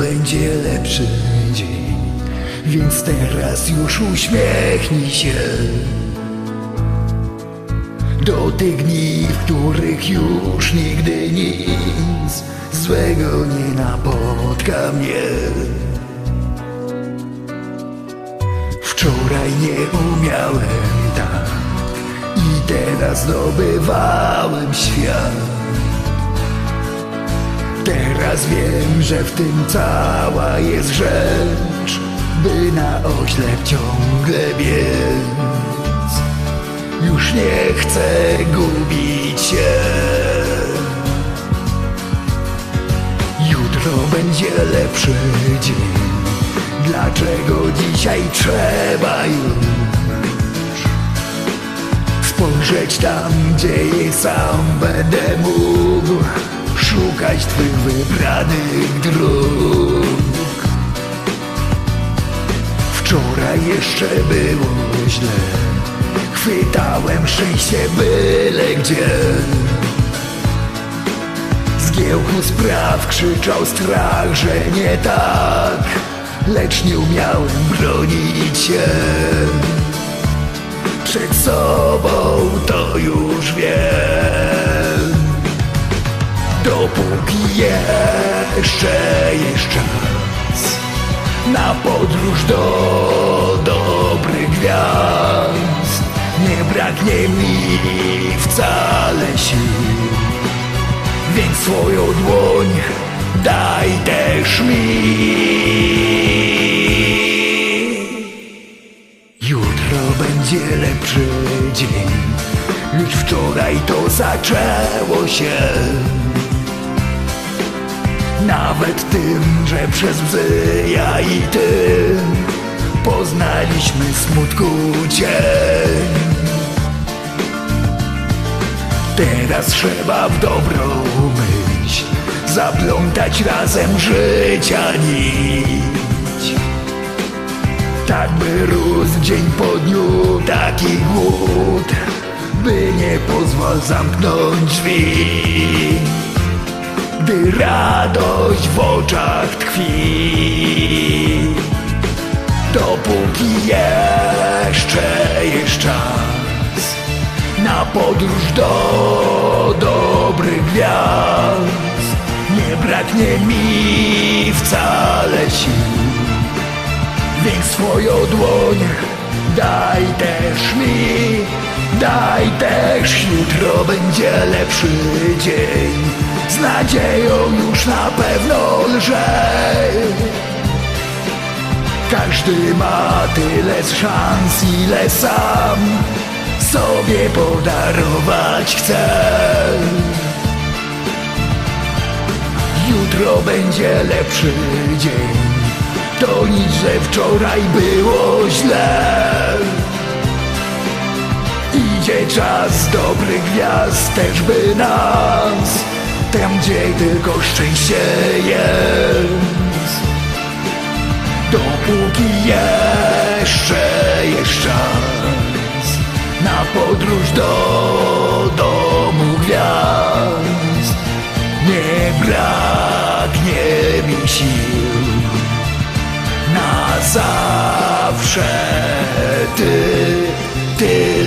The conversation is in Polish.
będzie lepszy dzień, więc teraz już uśmiechnij się. Do tych dni, w których już nigdy nic złego nie napotka mnie. Wczoraj nie umiałem tak i teraz zdobywałem świat. Teraz wiem, że w tym cała jest rzecz, by na oślep ciągle biec. Już nie chcę gubić się. Jutro będzie lepszy dzień. Dlaczego dzisiaj trzeba już spojrzeć tam, gdzie sam będę mógł szukać twych wybranych dróg? Wczoraj jeszcze było źle, chwytałem szczęście byle gdzie. Z giełku spraw krzyczał strach, że nie tak Lecz nie umiałem bronić się Przed sobą to już jeszcze jest czas Na podróż do dobrych gwiazd Nie braknie mi wcale sił więc swoją dłoń daj też mi. Jutro będzie lepszy dzień, już wczoraj to zaczęło się. Nawet tym, że przez łzy ja i ty poznaliśmy smutku cień. Teraz trzeba w dobrą myśl Zaplątać razem życia nić Tak by rósł dzień po dniu taki głód By nie pozwól zamknąć drzwi Gdy radość w oczach tkwi Dopóki jeszcze jest czas na podróż do dobrych gwiazd. Nie braknie mi wcale sił, więc swoją dłoń daj też mi, daj też jutro będzie lepszy dzień. Z nadzieją już na pewno lżej. Każdy ma tyle szans, ile sam sobie podarować chcę. Jutro będzie lepszy dzień, to nic, że wczoraj było źle. Idzie czas dobrych gwiazd, też by nas, tam gdzie tylko szczęście jest. Dopóki jeszcze jest czas na podróż do domu gwiazd. Nie braknie mi sił na zawsze ty, ty.